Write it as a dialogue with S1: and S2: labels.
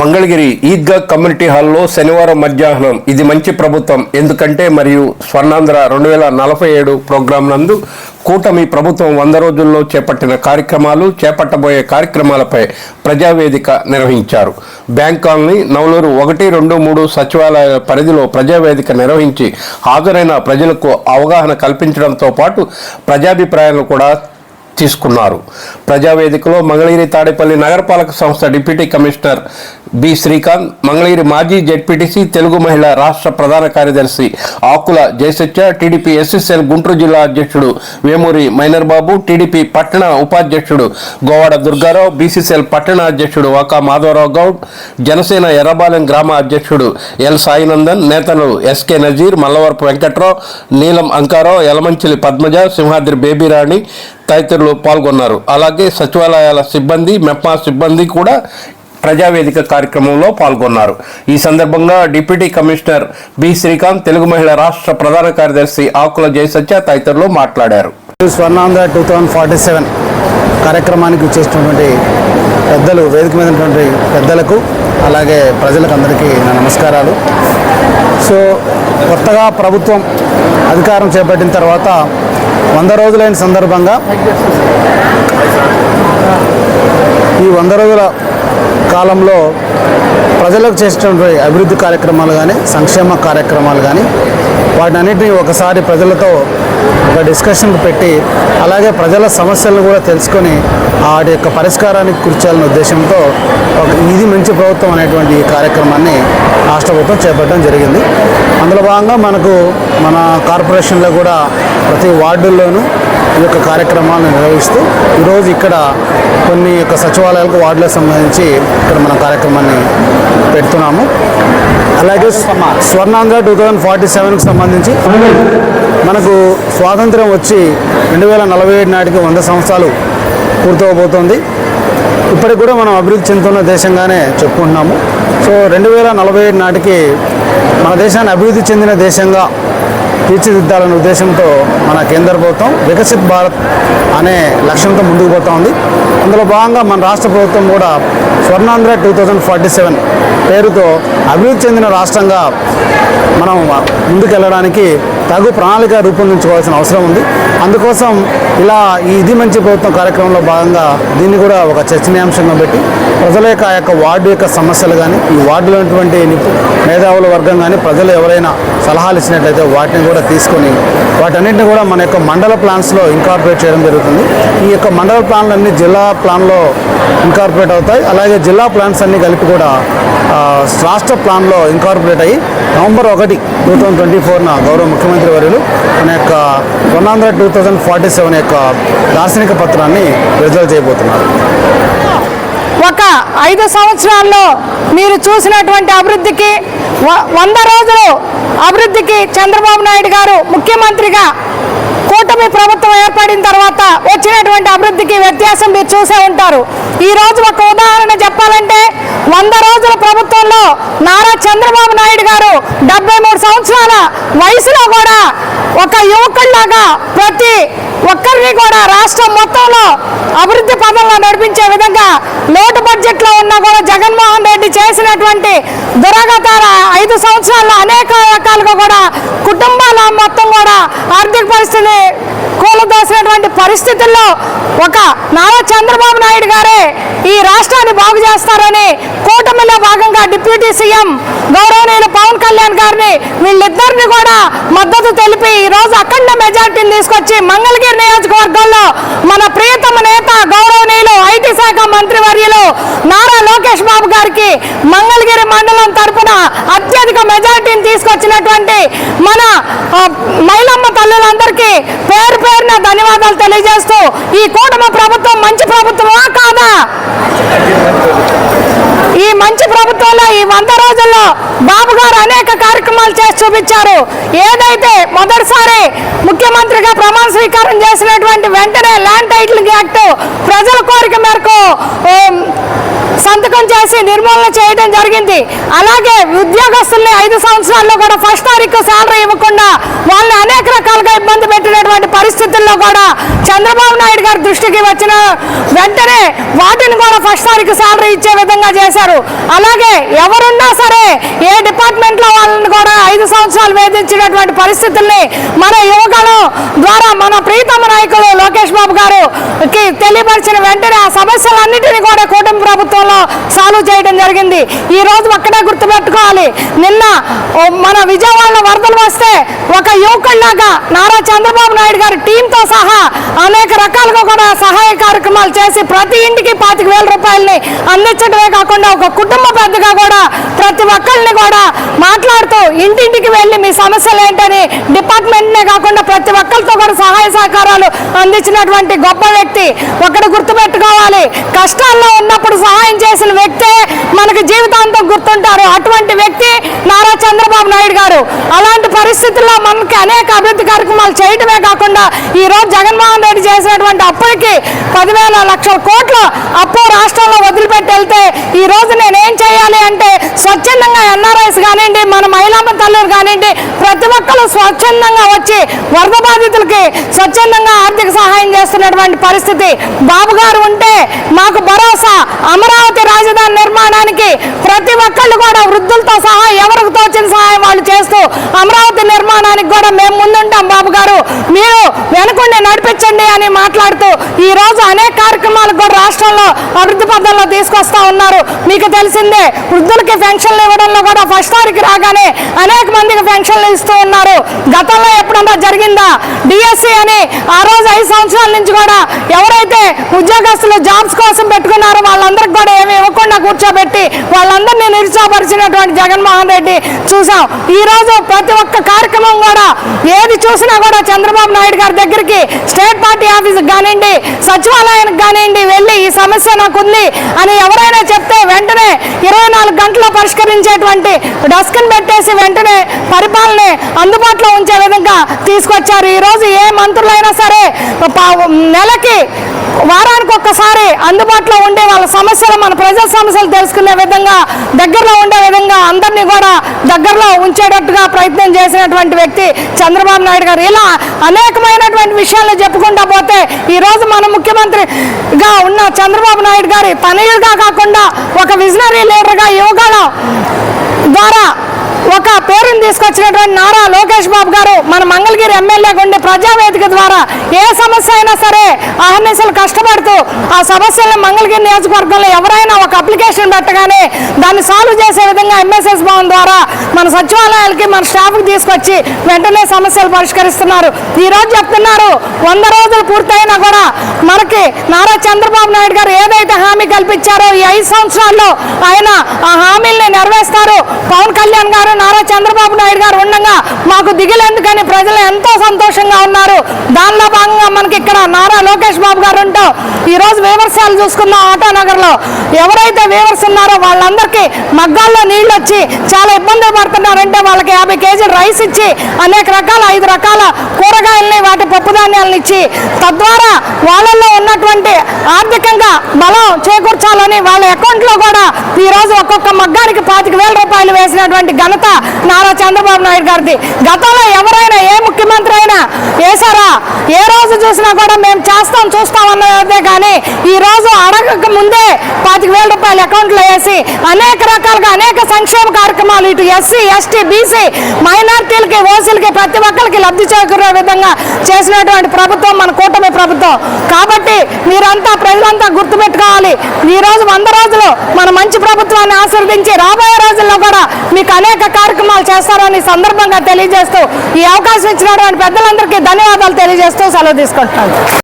S1: Mangalagiri Eidgah community హాల్లో శనివారం మధ్యాహ్నం. ఇది మంచి ప్రభుత్వం. ఎందుకంటే మరియు స్వర్ణాంధ్ర రెండు వేల నలభై ఏడు ప్రోగ్రాం నందు కూటమి ప్రభుత్వం వంద రోజుల్లో చేపట్టిన కార్యక్రమాలు చేపట్టబోయే కార్యక్రమాలపై ప్రజావేదిక నిర్వహించారు. బ్యాంక్ కాలనీ నవలూరు ఒకటి రెండు మూడు సచివాలయాల పరిధిలో ప్రజావేదిక నిర్వహించి హాజరైన ప్రజలకు అవగాహన కల్పించడంతో పాటు ప్రజాభిప్రాయాలను కూడా తీసుకున్నారు. ప్రజావేదికలో మంగళగిరి తాడేపల్లి నగరపాలక సంస్థ deputy commissioner B. Srikanth Mangalagiri మాజీ జెడ్పీటీసీ తెలుగు మహిళ రాష్ట్ర ప్రధాన కార్యదర్శి ఆకుల జయసత్య టీడీపీ ఎస్ఎస్ఎల్ గుంటూరు జిల్లా అధ్యక్షుడు వేమూరి మైనర్ బాబు టీడీపీ పట్టణ ఉపాధ్యక్షుడు గోవాడ దుర్గారావు బీసీసీఎల్ పట్టణ అధ్యక్షుడు వాకా మాధవరావు గౌడ్ జనసేన ఎర్రబాలెం గ్రామ అధ్యక్షుడు ఎల్ సాయినందన్ నేతలు ఎస్కే నజీర్ మల్లవరపు వెంకట్రావు నీలం అంకారావు యలమంచిలి పద్మజ సింహాద్రి బేబీరాణి తదితరులు పాల్గొన్నారు. అలాగే సచివాలయాల సిబ్బంది మెప్మా సిబ్బంది కూడా ప్రజావేదిక కార్యక్రమంలో పాల్గొన్నారు. ఈ సందర్భంగా deputy commissioner B Srikanth Telugu మహిళ రాష్ట్ర ప్రధాన కార్యదర్శి ఆకుల జయసత్య తదితరులు మాట్లాడారు.
S2: Swarnandhra two thousand forty seven కార్యక్రమానికి వచ్చేసినటువంటి పెద్దలు వేదిక మీద ఉన్నటువంటి పెద్దలకు అలాగే ప్రజలకు అందరికీ నా నమస్కారాలు. సో కొత్తగా ప్రభుత్వం అధికారం చేపట్టిన తర్వాత వంద రోజులైన సందర్భంగా ఈ వంద రోజుల కాలంలో ప్రజలకు చేసినటువంటి అభివృద్ధి కార్యక్రమాలు కానీ సంక్షేమ కార్యక్రమాలు కానీ వాటిని అన్నింటినీ ఒకసారి ప్రజలతో ఒక డిస్కషన్ పెట్టి అలాగే ప్రజల సమస్యలను కూడా తెలుసుకొని వాటి యొక్క పరిష్కారానికి కూర్చోాలనే ఉద్దేశంతో ఒక ఇది మంచి ప్రభుత్వం అనేటువంటి ఈ కార్యక్రమాన్ని రాష్ట్ర ప్రభుత్వం చేపట్టడం జరిగింది. అందులో భాగంగా మనకు మన కార్పొరేషన్లో కూడా ప్రతి వార్డుల్లోనూ ఈ యొక్క కార్యక్రమాలను నిర్వహిస్తూ ఈరోజు ఇక్కడ కొన్ని యొక్క సచివాలయాలకు వార్డులకు సంబంధించి ఇక్కడ మన కార్యక్రమాన్ని పెడుతున్నాము. అలాగే స్వర్ణాంధ్ర టూ థౌజండ్ ఫార్టీ సెవెన్కి సంబంధించి మనకు స్వాతంత్రం వచ్చి రెండు వేల నలభై ఏడు నాటికి వంద సంవత్సరాలు పూర్తవబోతోంది. ఇప్పటికి కూడా మనం అభివృద్ధి చెందుతున్న దేశంగానే చెప్పుకుంటున్నాము. సో రెండు వేల నలభై ఏడు నాటికి మన దేశాన్ని అభివృద్ధి చెందిన దేశంగా తీర్చిదిద్దాలనే ఉద్దేశంతో మన కేంద్ర ప్రభుత్వం వికసిత్ భారత్ అనే లక్ష్యంతో ముందుకు పోతా ఉంది. అందులో భాగంగా మన రాష్ట్ర ప్రభుత్వం కూడా Swarnandhra two thousand forty seven పేరుతో అభివృద్ధి చెందిన రాష్ట్రంగా మనం ముందుకెళ్ళడానికి తగు ప్రణాళిక రూపొందించుకోవాల్సిన అవసరం ఉంది. అందుకోసం ఇలా ఈ ఇది మంచి ప్రభుత్వం కార్యక్రమంలో భాగంగా దీన్ని కూడా ఒక చర్చనీయాంశంగా పెట్టి ప్రజల యొక్క ఆ యొక్క వార్డు యొక్క సమస్యలు కానీ ఈ వార్డులో ఉన్నటువంటి మేధావుల వర్గం కానీ ప్రజలు ఎవరైనా సలహాలు ఇచ్చినట్లయితే వాటిని కూడా తీసుకొని వాటన్నింటిని కూడా మన యొక్క మండల ప్లాన్స్లో ఇన్కార్పొరేట్ చేయడం జరుగుతుంది. ఈ యొక్క మండల ప్లాన్లు జిల్లా ప్లాన్లో ఇన్కార్పొరేట్ అవుతాయి. అలాగే జిల్లా ప్లాన్స్ అన్నీ కలిపి కూడా రాష్ట్ర ప్లాన్లో ఇన్కార్పొరేట్ అయ్యి నవంబర్ ఒకటి టూ థౌజండ్ ట్వంటీ ఫోర్న గౌరవ ముఖ్యమంత్రి వర్యులు మన యొక్క one hundred two thousand forty seven యొక్క దార్శనిక పత్రాన్ని విడుదల చేయబోతున్నారు.
S3: ఒక ఐదు సంవత్సరాల్లో మీరు చూసినటువంటి అభివృద్ధికి వ- వంద రోజులు అభివృద్ధికి చంద్రబాబు నాయుడు గారు ముఖ్యమంత్రిగా కూటమి ప్రభుత్వం ఏర్పడిన తర్వాత వచ్చినటువంటి అభివృద్ధికి వ్యత్యాసం మీరు చూసే ఉంటారు. ఈ రోజు ఒక ఉదాహరణ చెప్పాలంటే వంద రోజుల ప్రభుత్వంలో నారా చంద్రబాబు నాయుడు గారు డెబ్బై మూడు సంవత్సరాల వయసులో కూడా ఒక యువకుల్లాగా ప్రతి ఒక్కరిని కూడా రాష్ట్రం మొత్తంలో అభివృద్ధి పదంలో నడిపించే విధంగా లోటు బడ్జెట్లో ఉన్నా కూడా జగన్మోహన్ రెడ్డి చేసినటువంటి దురగతాల ఐదు సంవత్సరాల్లో అనేక రకాలుగా కూడా కుటుంబాల మొత్తం కూడా ఆర్థిక పరిస్థితి కూలదోసినటువంటి పరిస్థితుల్లో ఒక నారా చంద్రబాబు నాయుడు గారే ఈ రాష్ట్రాన్ని బాగు చేస్తారని కూటమిలో భాగంగా డిప్యూటీ సీఎం గౌరవనీయులు పవన్ కళ్యాణ్ గారిని వీళ్ళిద్దరిని కూడా మద్దతు తెలిపి ఈ రోజు అఖండ మెజార్టీని తీసుకొచ్చి మంగళగిరి నియోజకవర్గంలో మన ప్రియతమ నేత గౌరవనీయులు ఐటీ శాఖ మంత్రి వర్యులు నారా లోకేష్ బాబు గారికి మంగళగిరి మండలం తరఫున అత్యధిక మెజార్టీని తీసుకొచ్చినటువంటి మన మైలమ్మ తల్లులందరికీ పేరు పేరున ధన్యవాదాలు తెలియజేస్తూ ఈ కూటమి ప్రభుత్వం మంచి ప్రభుత్వమా కాదా? ఈ మంచి ప్రభుత్వంలో ఈ వంద రోజుల్లో బాబు గారు అనేక కార్యక్రమాలు చేసి చూపించారు. ఏదైతే మొదటిసారి ముఖ్యమంత్రిగా ప్రమాణ స్వీకారం చేసినటువంటి వెంటనే ల్యాండ్ టైటిల్ యాక్ట్ ప్రజల కోరిక మేరకు సంతకం చేసి నిర్మూలన చేయడం జరిగింది. అలాగే ఉద్యోగస్తుల్ని ఐదు సంవత్సరాల్లో కూడా ఫస్ట్ తారీఖు శాలరీ ఇవ్వకుండా వాళ్ళని అనేక రకాలుగా ఇబ్బంది పెట్టినటువంటి పరిస్థితుల్లో కూడా చంద్రబాబు గారి దృష్టికి వచ్చిన వెంటనే వాటిని కూడా ఫస్ట్ తారీఖు శాలరీ ఇచ్చే విధంగా చేశారు. అలాగే ఎవరున్నా సరే ఏ డిపార్ట్మెంట్లో వాళ్ళని కూడా ఐదు సంవత్సరాలు వేధించినటువంటి పరిస్థితుల్ని మన యువకులు ద్వారా మన ప్రీతమ నాయకులు లోకేష్ బాబు గారు తెలియపరిచిన వెంటనే ఆ సమస్యలన్నింటినీ కూడా కూటమి ప్రభుత్వంలో సాల్వ్ చేయడం జరిగింది. ఈ రోజు ఒక్కడే గుర్తుపెట్టుకోవాలి. నిన్న మన విజయవాడలో వరదలు వస్తే ఒక యువకుడిలాగా నారా చంద్రబాబు నాయుడు గారి టీంతో సహా అనేక రకాలుగా కూడా సహాయ కార్యక్రమాలు చేసి ప్రతి ఇంటికి పాతిక వేల రూపాయలని అందించడమే కాకుండా ఒక కుటుంబ పెద్దగా కూడా ప్రతి ఒక్కరిని కూడా మాట్లాడుతూ ఇంటింటికి వెళ్ళి మీ సమస్యలు ఏంటని డిపార్ట్మెంట్నే కాకుండా ప్రతి ఒక్కరితో కూడా సహాయ సహకారాలు అందించినటువంటి గొప్ప వ్యక్తి ఒకటి గుర్తుపెట్టుకోవాలి. కష్టాల్లో ఉన్నప్పుడు సహాయం చేసిన వ్యక్తే మనకి జీవితాంతం గుర్తుంటారు. అటువంటి వ్యక్తి నారా చంద్రబాబు నాయుడు గారు. అలాంటి పరిస్థితుల్లో మనకి అనేక అభివృద్ధి కార్యక్రమాలు చేయటమే కాకుండా ఈ రోజు జగన్మోహన్ రెడ్డి చేసినటువంటి అప్పులకి పదివేల లక్షల కోట్ల అప్పు రాష్ట్రంలో వదిలిపెట్టి వెళ్తే ఈ రోజు నేనేం చేయాలి అంటే స్వచ్ఛందంగా ఎన్ఆర్ఐస్ కానివ్వండి మన మహిళామ తల్లులు కానివ్వండి ప్రతి ఒక్కరు స్వచ్ఛందంగా వచ్చి వరద బాధితులకి స్వచ్ఛందంగా ఆర్థిక సహాయం చేస్తున్నటువంటి పరిస్థితి. బాబు గారు ఉంటే మాకు భరోసా. అమరావతి రాజధాని నిర్మాణానికి ప్రతి ఒక్కళ్ళు కూడా వృద్ధులతో సహా ఎవరికి తోచిన సహాయం వాళ్ళు చేస్తూ అమరావతి నిర్మాణానికి కూడా మేము ముందుంటాం బాబు గారు. మీరు వెనుకుండి నడిపించండి అని మాట్లాడుతూ ఈ రోజు అనేక కార్యక్రమాలు కూడా రాష్ట్రంలో అభివృద్ధి పథంలో తీసుకొస్తా ఉన్నారు. మీకు తెలిసిందే వృద్ధులకి పెన్షన్లు ఇవ్వడంలో కూడా ఫస్ట్ తారీఖు రాగానే అనేక మందికి పెన్షన్లు ఇస్తూ ఉన్నారు. గతంలో ఎప్పుడన్నా జరిగిందా? డిఎస్సి అని ఆ రోజు ఐదు సంవత్సరాల నుంచి కూడా ఎవరైతే ఉద్యోగస్తులు జాబ్స్ కోసం పెట్టుకున్నారో వాళ్ళందరికీ కూడా ఏమి ఇవ్వకుండా కూర్చోబెట్టి వాళ్ళందరినీ నిరుత్సాహపరిచినటువంటి జగన్మోహన్ రెడ్డి చూసాం ఈ రోజు ప్రతి ఒక్క కార్యక్రమం కూడా ఏది చూసినా కూడా చంద్రబాబు నాయుడు గారి దగ్గరికి స్టేట్ పార్టీ ఆఫీస్కి కానివ్వండి సచివాలయానికి కానివ్వండి వెళ్ళి ఈ సమస్య నాకు ఉంది అని ఎవరైనా చెప్తే వెంటనే ఇరవై నాలుగు గంటల్లో పరిష్కరించేటువంటి డస్క్ని పెట్టేసి వెంటనే పరిపాలన అందుబాటులో ఉంచే విధంగా తీసుకొచ్చారు. ఈరోజు ఏ మంత్రులైనా సరే నెలకి వారానికి ఒక్కసారి అందుబాటులో ఉండే వాళ్ళ సమస్యలు మన ప్రజల సమస్యలు తెలుసుకునే విధంగా దగ్గరలో ఉండే విధంగా అందరినీ కూడా దగ్గరలో ఉంచేటట్టుగా ప్రయత్నం చేసినటువంటి వ్యక్తి చంద్రబాబు నాయుడు గారు. ఇలా అనేకమైనటువంటి విషయాలు చెప్పుకుంటా పోతే ఈరోజు మన ముఖ్యమంత్రిగా ఉన్న చంద్రబాబు నాయుడు గారి తనయుడిగా కాకుండా ఒక విజనరీ లీడర్గా యువకాలం ద్వారా ఒక పేరుని తీసుకొచ్చినటువంటి నారా లోకేష్ బాబు గారు మన మంగళగిరి ఎమ్మెల్యేగా ఉండే ప్రజావేదిక ద్వారా ఏ సమస్య అయినా సరే అహర్నిశలు కష్టపడుతూ ఆ సమస్యలను మంగళగిరి నియోజకవర్గంలో ఎవరైనా ఒక అప్లికేషన్ పెట్టగానే దాన్ని సాల్వ్ చేసే విధంగా ఎంఎస్ఎస్ భవన్ ద్వారా మన సచివాలయాలకి మన స్టాఫ్కి తీసుకొచ్చి వెంటనే సమస్యలు పరిష్కరిస్తున్నారు. ఈ రోజు చెప్తున్నారు వంద రోజులు పూర్తయినా కూడా మనకి నారా చంద్రబాబు నాయుడు గారు ఏదైతే హామీ కల్పించారో ఈ ఐదు సంవత్సరాల్లో ఆయన ఆ హామీ పవన్ కళ్యాణ్ గారు నారా చంద్రబాబు నాయుడు గారు ఉండగా మాకు దిగులేందుకని ప్రజలు ఎంతో సంతోషంగా ఉన్నారు. దానిలో భాగంగా మనకి ఇక్కడ నారా లోకేష్ బాబు గారు ఉంటాం ఈ రోజు చూసుకుందాం ఆటో నగర్లో ఎవరైతే వేవర్స్ ఉన్నారో వాళ్ళందరికీ మగ్గాల్లో నీళ్ళు వచ్చి చాలా ఇబ్బందులు పడుతున్నారు. యాభై కేజీలు రైస్ ఇచ్చి అనేక రకాల ఐదు రకాల కూరగాయల్ని వాటి పప్పు ధాన్యాలను ఇచ్చి తద్వారా వాళ్ళల్లో ఉన్నటువంటి ఆర్థికంగా బలం చేకూర్చాలని వాళ్ళ అకౌంట్లో కూడా ఈ రోజు ఒక్కొక్క మగ్గానికి పాతిక వేల రూపాయలు వేసినటువంటి ఘనత నారా చంద్రబాబు నాయుడు గారిది. గతంలో ఎవరు ఏ అయినా వేశారా? ఏ రోజు చూసినా కూడా మేము చేస్తాం చూస్తాం అన్నదే కానీ ఈ రోజు అడగక ముందే పాతిక వేల రూపాయలు అకౌంట్లో వేసి అనేక రకాలుగా అనేక సంక్షేమ కార్యక్రమాలు ఇటు ఎస్సీ ఎస్టీ బీసీ మైనార్టీలకి ఓసీలకి ప్రతి ఒక్కరికి లబ్ధి చేకూరే విధంగా చేసినటువంటి ప్రభుత్వం మన కూటమి ప్రభుత్వం. కాబట్టి మీరంతా ప్రజలంతా గుర్తుపెట్టుకోవాలి. ఈ రోజు వంద రోజులు మన మంచి ప్రభుత్వాన్ని ఆశీర్వదించి రాబోయే రోజుల్లో కూడా మీకు అనేక కార్యక్రమాలు చేస్తారని సందర్భంగా తెలియజేస్తూ ఈ అవకాశం ఇచ్చినటువంటి అందరికీ ధన్యవాదాలు తెలియజేస్తూ సెలవు తీసుకుంటున్నాను.